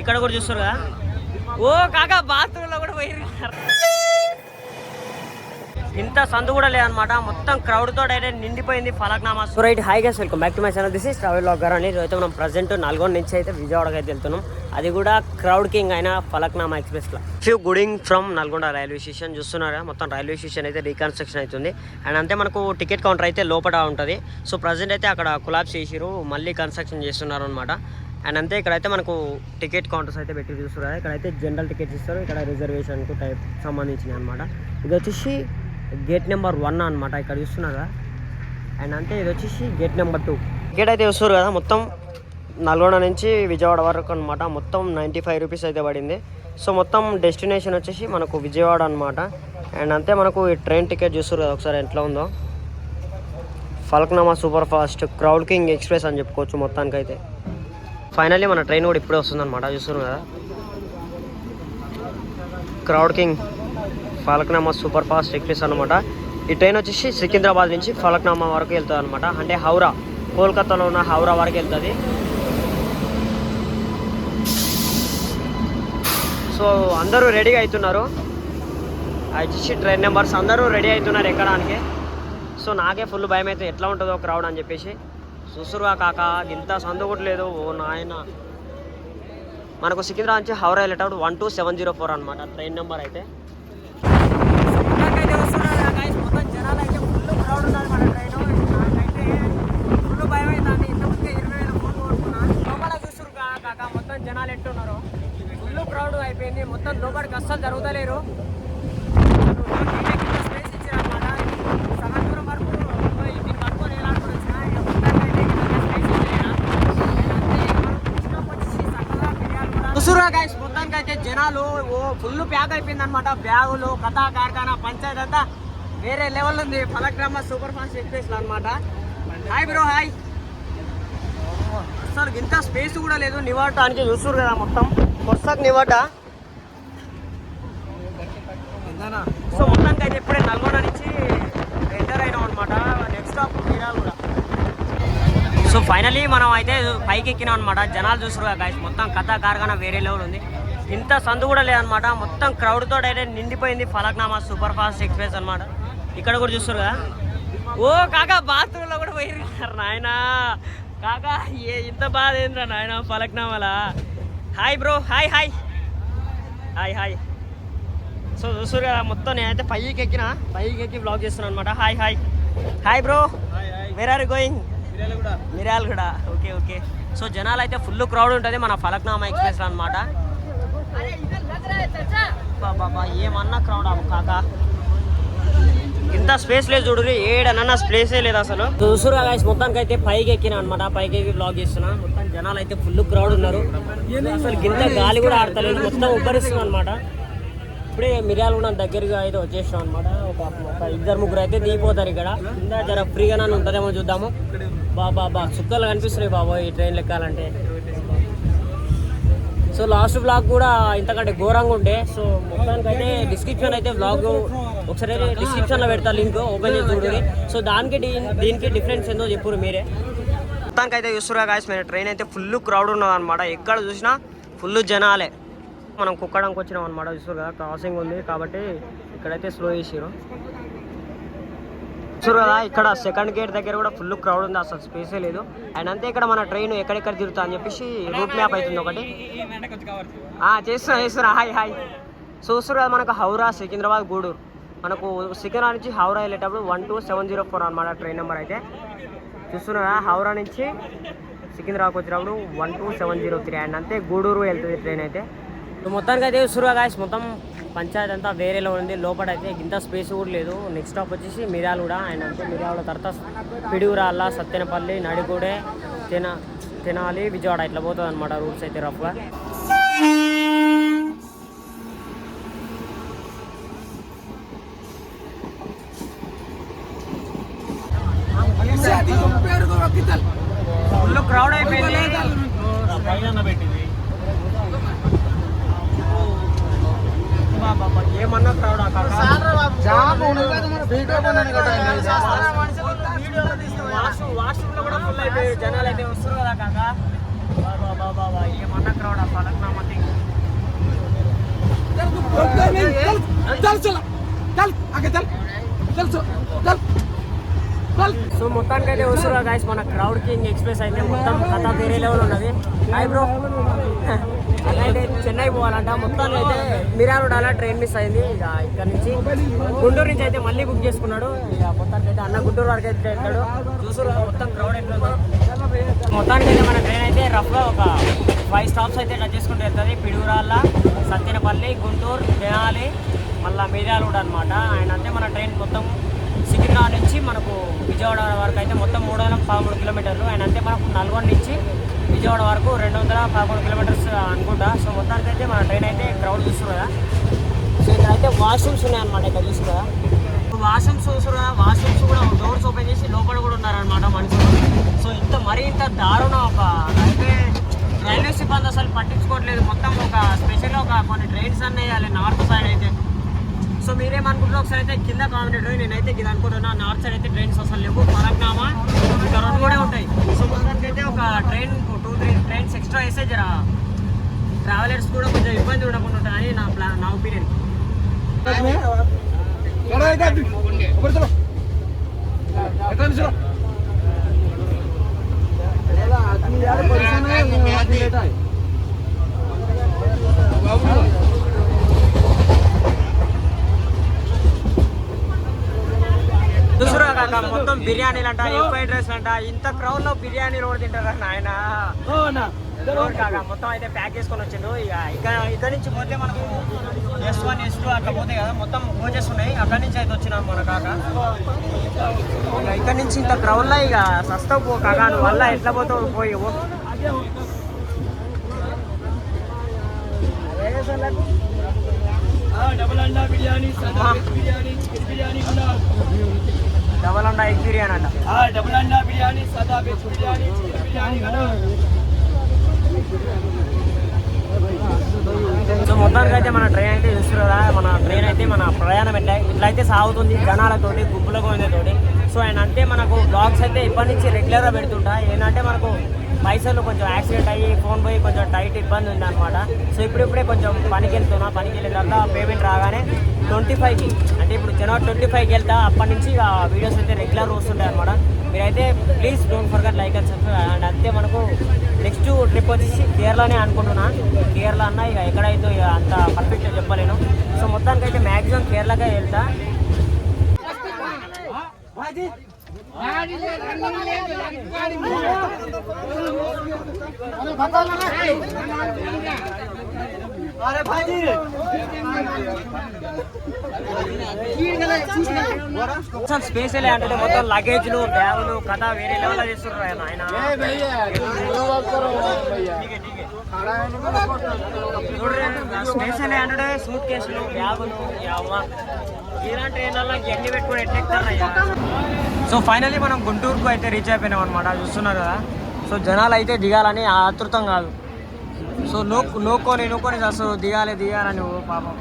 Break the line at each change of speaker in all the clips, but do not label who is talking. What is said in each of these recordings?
ఇక్కడ కూడా చూస్తారు కదా ఓ కాకా బాత్రూమ్లో కూడా పోయి ఇంత సందు కూడా లేదనమాట మొత్తం క్రౌడ్తో డైరెక్ట్ నిండిపోయింది Falaknuma. So right hi guys welcome back to my channel this is travel vlogger అని. అయితే మనం ప్రజెంట్ నల్గొండ నుంచి అయితే విజయవాడకి అయితే వెళ్తున్నాం. అది కూడా క్రౌడ్ కింగ్ అయిన ఫలక్నామా ఎక్స్ప్రెస్లో ఫ్యూ గుడింగ్ ఫ్రమ్ నల్గొండ రైల్వే స్టేషన్ చూస్తున్నారా? మొత్తం రైల్వే స్టేషన్ అయితే రీకన్స్ట్రక్షన్ అవుతుంది. అండ్ అంతే మనకు టికెట్ కౌంటర్ అయితే లోపల ఉంటుంది. సో ప్రజెంట్ అయితే అక్కడ కులాబ్స్ చేసిరు మళ్ళీ కన్స్ట్రక్షన్ చేస్తున్నారు అనమాట అండ్ అంతే ఇక్కడైతే మనకు టికెట్ కౌంటర్స్ అయితే పెట్టి చూస్తున్నారు? ఇక్కడైతే జనరల్ టికెట్స్ ఇస్తారు. ఇక్కడ రిజర్వేషన్కు టైప్ సంబంధించినవి అనమాట ఇది వచ్చేసి గేట్ నెంబర్ వన్ అనమాట ఇక్కడ చూస్తున్నారా? అండ్ అంతే ఇది వచ్చేసి గేట్ నెంబర్ టూ గేట్ అయితే చూస్తారు కదా మొత్తం నల్గొండ నుంచి విజయవాడ వరకు అనమాట మొత్తం నైంటీ ఫైవ్ రూపీస్ అయితే పడింది. సో మొత్తం డెస్టినేషన్ వచ్చేసి మనకు విజయవాడ అనమాట అండ్ అంతే మనకు ఈ ట్రైన్ టికెట్ చూస్తారు కదా ఒకసారి ఎట్లా ఉందో. Falaknuma super fast crowd king express అని చెప్పుకోవచ్చు మొత్తానికైతే. ఫైనల్లీ మన ట్రైన్ కూడా ఇప్పుడే వస్తుందన్నమాట చూస్తున్నాం కదా. Crowd king Falaknuma super fast express అనమాట ఈ ట్రైన్ వచ్చేసి సికింద్రాబాద్ నుంచి ఫలక్నామా వరకు వెళ్తుంది అనమాట అంటే హౌరా కోల్కతాలో ఉన్న హౌరా వరకు వెళ్తుంది. సో అందరూ రెడీగా అవుతున్నారు. వచ్చేసి ట్రైన్ నెంబర్స్ అందరూ రెడీ అవుతున్నారు ఎక్కడానికి. సో నాకే ఫుల్ భయం అయితే ఎట్లా ఉంటుందో క్రౌడ్ అని చెప్పేసి. చూసురుగా కాక ఇంత సందుకోవట్లేదు ఓ నాయన. మనకు సికింద్రా నుంచి హౌరా వెళ్ళేటప్పుడు one two seven zero four అనమాట ట్రైన్ నెంబర్ అయితే. మొత్తం జనాలు ఫుల్ ట్రైన్ కాక మొత్తం జనాలు ఎట్టున్నారు ఫుల్ క్రౌడ్ అయిపోయింది. మొత్తం లోపలికి అస్సలు జరుగుతలేరు. స్పేస్ ఇచ్చారనమాట సగం దూరం వరకు దీన్ని పట్టుకొని ఇక చూసురా మొత్తానికి అయితే జనాలు ఓ ఫుల్ ప్యాక్ అయిపోయింది అనమాట బ్యాగులు కథా కార్ఖానా పంచాయతీ అంతా వేరే లెవెల్ ఉంది. ఫలక్రమ సూపర్ ఫాస్ట్ ఎక్స్ప్రెస్ అనమాట హాయ్ బ్రో హాయ్ అసలు ఇంత స్పేస్ కూడా లేదు నివాడటానికి చూసురు కదా మొత్తం. వస్తాకు నివాడ సో మొత్తానికి అయితే ఇప్పుడే నల్గొండ నుంచి ఎంటర్ అయినాం అనమాట నెక్స్ట్ స్టాప్ కూడా. సో ఫైనలీ మనం అయితే పైకి ఎక్కినాం అనమాట జనాలు చూసారు గాయస్ మొత్తం కథ కార్ఖానా వేరే లెవెల్ ఉంది. ఇంత సందు కూడా లేదనమాట మొత్తం క్రౌడ్తో డైరెక్ట్ నిండిపోయింది ఫలక్నామా సూపర్ ఫాస్ట్ ఎక్స్ప్రెస్ అనమాట ఇక్కడ కూడా చూస్తారు కదా ఓ కాకా బాత్రూంలో కూడా పోయిరు నాయన కాకా ఏ ఇంత బాధ ఏంద్రా నాయన ఫలక్నామాలా? Hi bro hi hi hi hi so చూసారు కదా మొత్తం నేనైతే పైకి ఎక్కిన పైకి ఎక్కి బ్లాగ్ చేస్తున్నాను అనమాట hi hi hi bro where are going మిరాల్ కూడా ఓకే ఓకే సో జనాలు అయితే ఫుల్ క్రౌడ్ ఉంటుంది మన ఫలక్నామా ఎక్స్ప్రెస్ అనమాట బాబా ఏమన్నా క్రౌడ్ అవ్వ కాక. ఇంత స్పేస్ లేదు చూడు ఏడనన్నా స్పేసే లేదు అసలు. చూసురా గాయస్ మొత్తానికి అయితే పైకి ఎక్కిన అనమాట పైకి ఎక్కి బ్లాగ్ చేస్తున్నా. మొత్తం జనాలు అయితే ఫుల్ క్రౌడ్ ఉన్నారు. అసలు గింత గాలి కూడా ఆడతలేదు. మొత్తం ఉబ్బరిస్తుంది అనమాట ఇప్పుడే మిరియాలు కూడా దగ్గరగా అయితే వచ్చేసాం అనమాట ఒక ఇద్దరు ముగ్గురు అయితే దిగిపోతారు ఇక్కడ. కింద జర ఫ్రీగానే ఉంటుందేమో చూద్దాము. బాబా బా చుక్కలు కనిపిస్తున్నాయి బాబా ఈ ట్రైన్ లెక్కాలంటే. సో లాస్ట్ బ్లాగ్ కూడా ఇంతకంటే ఘోరంగా ఉండే. సో మొత్తానికి అయితే డిస్క్రిప్షన్ అయితే బ్లాగ్ ఒకసారి అయితే డిస్క్రిప్షన్లో పెడతా లింక్ ఓపెన్ చేసి చూడండి. సో దానికి దీనికి డిఫరెన్స్ ఏందో చెప్పురు మీరే. మొత్తానికి అయితే చూస్తురా గాయస్ మీరు ట్రైన్ అయితే ఫుల్ క్రౌడ్ ఉన్నది అనమాట ఎక్కడ చూసినా ఫుల్ జనాలే. మనం కుక్కడానికి వచ్చినాం అనమాట చూస్తారు కదా క్రాసింగ్ ఉంది కాబట్టి ఇక్కడైతే స్లో చేసారు చూసారు కదా ఇక్కడ సెకండ్ గేట్ దగ్గర కూడా ఫుల్ క్రౌడ్ ఉంది అసలు స్పేసే లేదు. అండ్ అంతే ఇక్కడ మన ట్రైన్ ఎక్కడెక్కడ తిరుగుతా అని చెప్పేసి రూట్ మ్యాప్ అవుతుంది ఒకటి. చేస్తున్నా చేస్తున్నా హాయ్ హాయ్. చూస్తారు కదా మనకు హౌరా సికింద్రాబాద్ గూడూరు. మనకు సికింద్రాబాద్ నుంచి హౌరా వెళ్ళేటప్పుడు one two seven zero four అనమాట ట్రైన్ నెంబర్ అయితే. చూస్తున్నారా హౌరా నుంచి సికింద్రాబాద్కి వచ్చినప్పుడు one two seven zero three and అంతే గూడూరు వెళ్తుంది ట్రైన్ అయితే. మొత్తానికి అయితే చూస్తురుగా గాయస్ మొత్తం పంచాయతీ అంతా వేరేలో ఉంది. లోపల అయితే ఇంత స్పేస్ కూడా లేదు. నెక్స్ట్ స్టాప్ వచ్చేసి మిరాలు కూడా. ఆయన అంటే మిర్యాలగూడ తర్వాత పిడుగురాళ్ళ సత్యనపల్లి నడిగూడే తిన తినాలి విజయవాడ ఇట్లా పోతుంది అనమాట రూట్స్ అయితే రఫ్గా క్రౌడ్ అయిపోయింది. ఏమన్నా
జాబ్ బీటెక్ ఉన్నాను
కదా వాట్సాప్లో కూడా ఫుల్ అయిపోయి జనాలు అయితే వస్తారు కదా కాకా బాబా బాబా ఏమన్నా క్రౌడ్ ఆ
పలకనా మంది తెలుసు తెలుసు తెలుసు
సో మొత్తానికి అయితే వస్తురా గాయస్ మన క్రౌడ్ కింగ్ ఎక్స్ప్రెస్ అయితే మొత్తం కథ వేరే లెవెల్ ఉన్నది. హాయ్ బ్రో అయితే చెన్నై పోవాలంట. మొత్తానికి అయితే మిరారోడ్ అలా ట్రైన్ మిస్ అయింది. ఇక ఇక్కడ నుంచి గుంటూరు నుంచి అయితే మళ్ళీ బుక్ చేసుకున్నాడు. ఇక మొత్తానికి అయితే అన్న గుంటూరు వరకు అయితే వెళ్తాడు చూసురా మొత్తం క్రౌడ్ ఎట్లా మొత్తానికి అయితే మన ట్రైన్ అయితే రఫ్గా ఒక ఫైవ్ స్టాప్స్ అయితే టచ్ చేసుకుంటూ వెళ్తుంది. పిడుగురాళ్ళ సత్యనపల్లి గుంటూరు తెనాలి మళ్ళీ మిర్యాలూడ అనమాట ఆయన అంటే మన ట్రైన్ మొత్తం సికింద్రాబాద్ నుంచి మనకు విజయవాడ వరకు అయితే మొత్తం మూడు వందల పదమూడు కిలోమీటర్లు. అండ్ అంతే మనకు నల్గొండ నుంచి విజయవాడ వరకు రెండు వందల పదకొండు కిలోమీటర్స్ అనుకుంటా. సో మొత్తానికి అయితే మన ట్రైన్ అయితే క్రౌడ్ చూస్తారు కదా. సో ఇక్కడ అయితే వాష్రూమ్స్ ఉన్నాయన్నమాట ఇక్కడ చూస్తారు వాష్రూమ్స్ చూస్తున్నా కదా వాష్రూమ్స్ కూడా డోర్స్ ఓపెన్ చేసి లోపల కూడా ఉన్నారనమాట మనుషులు. సో ఇంత మరీ ఇంత దారుణం ఒక రైల్వే రైల్వే సిబ్బంది అసలు పట్టించుకోవట్లేదు. మొత్తం ఒక స్పెషల్గా ఒక కొన్ని ట్రైన్స్ అన్నీ నార్త్ సైడ్ అయితే. సో మీరేమనుకుంటున్నారు ఒకసారి అయితే కింద కామెంట్ నేనైతే ఇది అనుకుంటున్నా. నార్త్ సైడ్ అయితే ట్రైన్స్ అసలు లేవు. పరగ్నామా? ఇంకా రెండు కూడా ఉంటాయి. సో ముందరికైతే అయితే ఒక train two three trains extra వేస్తే జర ట్రావెలర్స్ కూడా కొంచెం ఇబ్బంది ఉండకుండా ఉంటుందని నా ప్లా నా ఒపీనియన్
चलो
బిర్యానీలు అంట ఎగ్ ఫ్రైడ్ రైస్ అంట ఇంత క్రౌడ్లో బిర్యానీ రోడ్ తింటారా నాయన? మొత్తం అయితే ప్యాక్ చేసుకొని వచ్చిండు ఇక ఇక్కడ ఇక్కడ నుంచి పోతే మనకు ఎస్ వన్ ఎస్ టూ అట్లా పోతే కదా మొత్తం కోచెస్ ఉన్నాయి. అక్కడ నుంచి అయితే వచ్చినాం మన కాక. ఇక్కడ నుంచి ఇంత క్రౌడ్లో ఇక సస్తా పో కాక వల్ల ఎట్లా పోతావు పోయి డబుల్
అండా బిర్యానీ బిర్యానీ బిర్యానీ
డబల్ అండా ఎగ్ బిర్యానీ అంట.
డబుల్ అండా బిర్యానీ సదా వెజ్ బిర్యానీ బిర్యానీ
సో మొత్తానికి అయితే మన ట్రైన్ అయితే చూస్తారు కదా మన ట్రైన్ అయితే మన ప్రయాణం ఎట్లా ఇట్లయితే సాగుతుంది జనాలతోటి గుంపుల గోవిందతోటి. సో ఆయన అంటే మనకు బ్లాగ్స్ అయితే ఇప్పటి నుంచి రెగ్యులర్గా పెడుతుంటా. ఏంటంటే మనకు పైసలు కొంచెం యాక్సిడెంట్ అయ్యి ఫోన్ పోయి కొంచెం టైట్ ఇబ్బంది ఉంది అనమాట సో ఇప్పుడిప్పుడే కొంచెం పనికి వెళ్తున్నా పనికి వెళ్ళిన తర్వాత పేమెంట్ రాగానే ట్వంటీ ఫైవ్కి. అంటే ఇప్పుడు జనవరి ట్వంటీ ఫైవ్కి వెళ్తా అప్పటి నుంచి ఆ వీడియోస్ అయితే రెగ్యులర్ వస్తుంటాయి అనమాట మీరైతే please don't forget like and subscribe. And అంతే మనకు నెక్స్ట్ ట్రిప్ వచ్చేసి కేరళనే అనుకుంటున్నా. కేరళ అన్న ఇక ఎక్కడైతే ఇక అంత పర్ఫెక్ట్గా చెప్పలేను. సో మొత్తానికి అయితే మ్యాక్సిమం కేరళకే వెళ్తా.
अरे भाजी
అసలు స్పేస్ లే అంటే మొత్తం లగేజ్లు బ్యాగులు కథ వేరే లెవెల్లో చేస్తున్నారు ఆయన ఆయన ఠీకే, ఠీకే. చూడ్రి, స్పేస్ లే అంటే సూట్ కేసులు బ్యాగులు ఈ అవ్వ. ఇలాంటి ట్రైన్లలో ఎన్ని పెట్టుకుని ఎట్లెక్కుతారయ్యా సో ఫైనల్లీ మనం గుంటూరుకు అయితే రీచ్ అయిపోయినాం అనమాట చూస్తున్నారు కదా సో జనాలు అయితే దిగాలని ఆతృతం కాదు సో నో నోకొని నూకొని అసలు దిగాలి దిగాలని ఓ పాపం.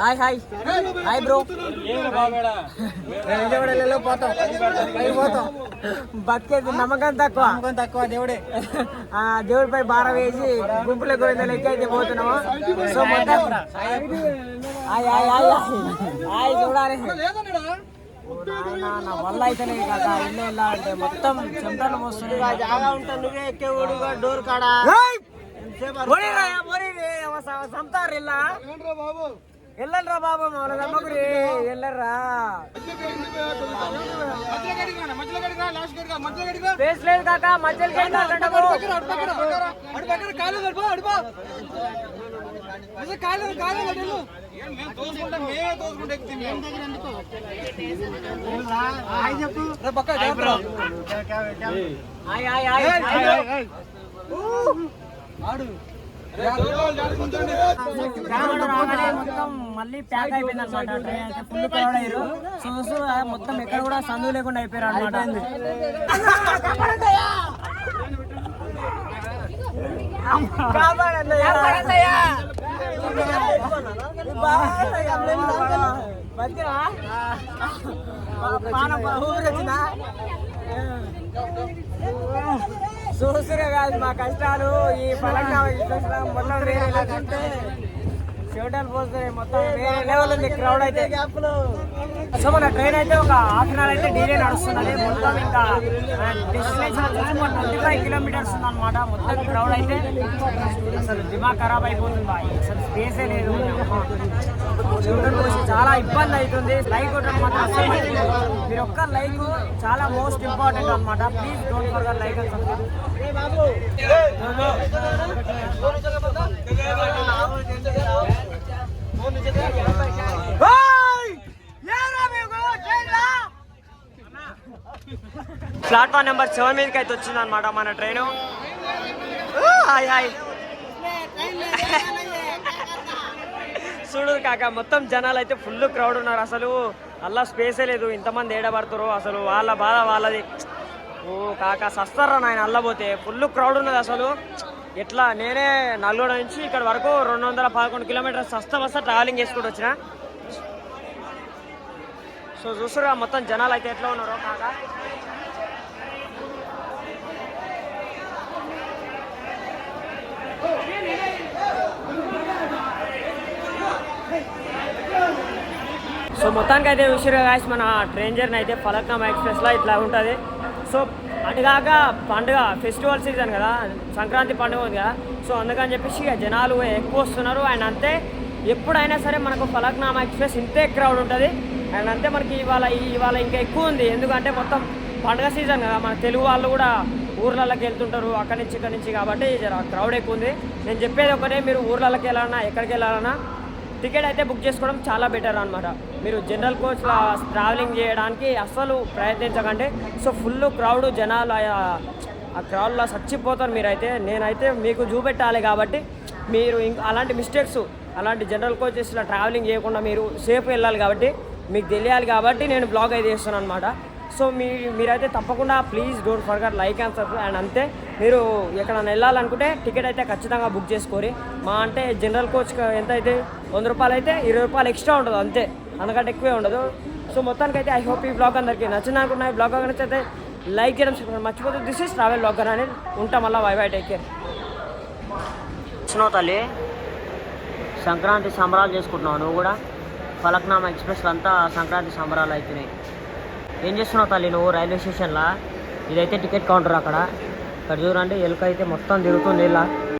హాయ్ హాయ్ హాయ్ బ్రో
విజయవాడలో పోతాం. పోతాం.
బతికేది నమ్మకం తక్కువ.
నమ్మకం తక్కువ దేవుడే.
ఆ దేవుడిపై భారం వేసి గుంపుల లెక్క అయితే పోతున్నాము. సో మొత్తం చూడాలి. నా వల్ల అయితేనే కాక ఇల్లు వెళ్ళాలంటే మొత్తం చెమటలు మోస్తుంది జాగా ఉంటా నువ్వే ఎక్కే ఊడుగా డోర్ కాడా. సంతారు ఇల్లా?
బాబు?
వెళ్ళరా బాబు మన నమ్మకురి వెళ్ళరా లేదు కాక మధ్యలో
ఆడు
మొత్తం మళ్ళీ ప్యాక్ అయిపోయింది అనమాట ట్రైన్ అయితే ఫుల్ క్రౌడ్ అయ్యారు సో మొత్తం ఎక్కడ కూడా సందువు లేకుండా అయిపోయారు అనమాట చూస్తురే కాదు మా కష్టాలు ఈ పలంగా మొత్తం వేరే లేకుంటే చెవిటలు పోస్తున్నాయి మొత్తం వేరే లెవెల్ ఉంది క్రౌడ్ అయితే సో మన ట్రైన్ అయితే ఒక హాఫ్ అన్ అవర్ అయితే డీలే నడుస్తున్నది మొత్తం ఇంకా డెస్టినేషన్ వచ్చేసి ట్వంటీ ఫైవ్ కిలోమీటర్స్ ఉందన్నమాట మొత్తం క్రౌడ్ అయితే అసలు దిమాగ్ ఖరాబ్ అయిపోతుంది బాయ్ అసలు లేదు. చెవిటలు పోసి చాలా ఇబ్బంది అవుతుంది. లైక్ కొట్టడం మాత్రం. మీరు ఒక్క లైక్ చాలా మోస్ట్ ఇంపార్టెంట్ అన్నమాట. Please don't forget like and subscribe platform number seven మీదకి అయితే వచ్చింది అనమాట మన ట్రైన్ హాయ్ హాయ్ చూడు కాక మొత్తం జనాలు అయితే ఫుల్ క్రౌడ్ ఉన్నారు. అసలు అలా స్పేసే లేదు. ఇంతమంది ఏడబడుతురు అసలు వాళ్ళ బాధ వాళ్ళది. ఓ కాక సస్తారా నాయన అల్లబోతే ఫుల్ క్రౌడ్ ఉన్నది అసలు. ఎట్లా? నేనే నల్గొండ నుంచి ఇక్కడ వరకు రెండు వందల పదకొండు కిలోమీటర్స్ సస్త వస్తా ట్రావెలింగ్ చేసుకుంటూ వచ్చిన. సో చూస్తురా మొత్తం జనాలు అయితే ఎట్లా ఉన్నారో కాక. సో మొత్తానికి అయితే విషయంగా కాసి మన ట్రైన్ జర్నీ అయితే ఫలక్నామా ఎక్స్ప్రెస్లో ఇట్లా ఉంటుంది. సో అటుగాక పండుగ ఫెస్టివల్ సీజన్ కదా సంక్రాంతి పండుగ ఉంది కదా. సో అందుకని చెప్పేసి ఇక జనాలు ఎక్కువ వస్తున్నారు. అండ్ అంతే ఎప్పుడైనా సరే మనకు ఫలక్నామా ఎక్స్ప్రెస్ ఇంతే క్రౌడ్ ఉంటుంది. అండ్ అంతే మనకి ఇవాళ ఇవాళ ఇంకా ఎక్కువ ఉంది. ఎందుకంటే మొత్తం పండుగ సీజన్ కదా. మన తెలుగు వాళ్ళు కూడా ఊర్లలోకి వెళ్తుంటారు. అక్కడి నుంచి ఇక్కడి నుంచి కాబట్టి జర క్రౌడ్ ఎక్కువ ఉంది. నేను చెప్పేది ఒకటే మీరు ఊర్లలోకి వెళ్ళాలన్నా ఎక్కడికి వెళ్ళాలన్నా టికెట్ అయితే బుక్ చేసుకోవడం చాలా బెటర్ అనమాట మీరు జనరల్ కోచ్లో ట్రావెలింగ్ చేయడానికి అస్సలు ప్రయత్నించకండి. సో ఫుల్ క్రౌడ్ జనాలు ఆ- క్రౌడ్లో చచ్చిపోతారు మీరైతే. నేనైతే మీకు చూపెట్టాలి కాబట్టి మీరు అలాంటి మిస్టేక్స్ అలాంటి జనరల్ కోచెస్లో ట్రావెలింగ్ చేయకుండా మీరు సేఫ్ వెళ్ళాలి కాబట్టి మీకు తెలియాలి కాబట్టి నేను బ్లాగ్ అయితే చేస్తున్నాను అనమాట సో మీ మీరైతే తప్పకుండా please don't forget like and subscribe and అంతే మీరు ఎక్కడైనా వెళ్ళాలనుకుంటే టికెట్ అయితే ఖచ్చితంగా బుక్ చేసుకోరి. మా అంటే జనరల్ కోచ్ ఎంత అయితే వంద రూపాయలు అయితే ఇరవై రూపాయలు ఎక్స్ట్రా ఉండదు అంతే. అందుకంటే ఎక్కువే ఉండదు. సో మొత్తానికి అయితే ఐ హోప్ ఈ బ్లాగ్ అందరికీ నచ్చింది అనుకున్నా ఈ బ్లాగ్ నచ్చితే లైక్ చేయడం subscribe మర్చిపోతే దిస్ ఇస్ ట్రావెల్ బ్లాగర్ అని ఉంటాం మళ్ళీ. Bye bye take care. వచ్చినావు తల్లి సంక్రాంతి సంబరాలు చేసుకుంటున్నావు నువ్వు కూడా. ఫలక్నామా ఎక్స్ప్రెస్ అంతా సంక్రాంతి సంబరాలు అవుతున్నాయి ఏం చేస్తున్నావు తల్లి నువ్వు రైల్వే స్టేషన్లో? ఇదైతే టికెట్ కౌంటర్ అక్కడ. ఇక్కడ చూడండి ఎలుక అయితే మొత్తం తిరుగుతుంది ఇలా.